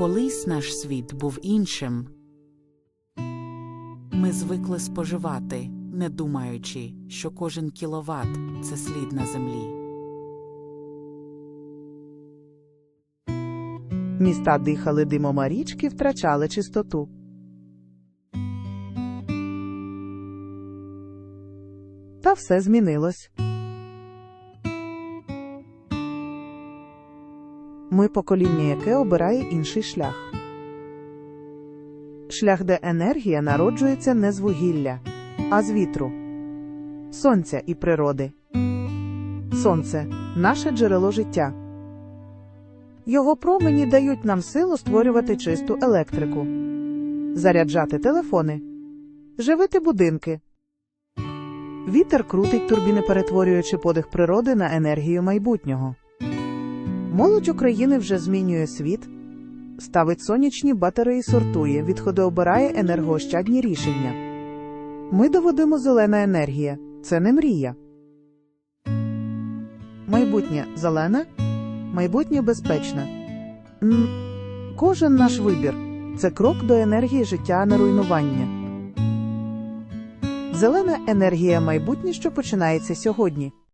Колись наш світ був іншим. Ми звикли споживати, не думаючи, що кожен кіловат це слід на землі. Міста дихали димом, а річки втрачали чистоту. Та все змінилось. Ми покоління, яке обирає інший шлях. Шлях, де енергія народжується не з вугілля, а з вітру, сонця і природи. Сонце наше джерело життя. Його промені дають нам силу створювати чисту електрику, заряджати телефони, живити будинки. Вітер крутить турбіни, перетворюючи подих природи на енергію майбутнього. Молодь України вже змінює світ, ставить сонячні батареї, сортує, відходи обирає енергоощадні рішення. Ми доводимо зелена енергія це не мрія. Майбутнє зелене, майбутнє безпечне. М, Кожен наш вибір це крок до енергії життя, а не руйнування. Зелена енергія майбутнє, що починається сьогодні.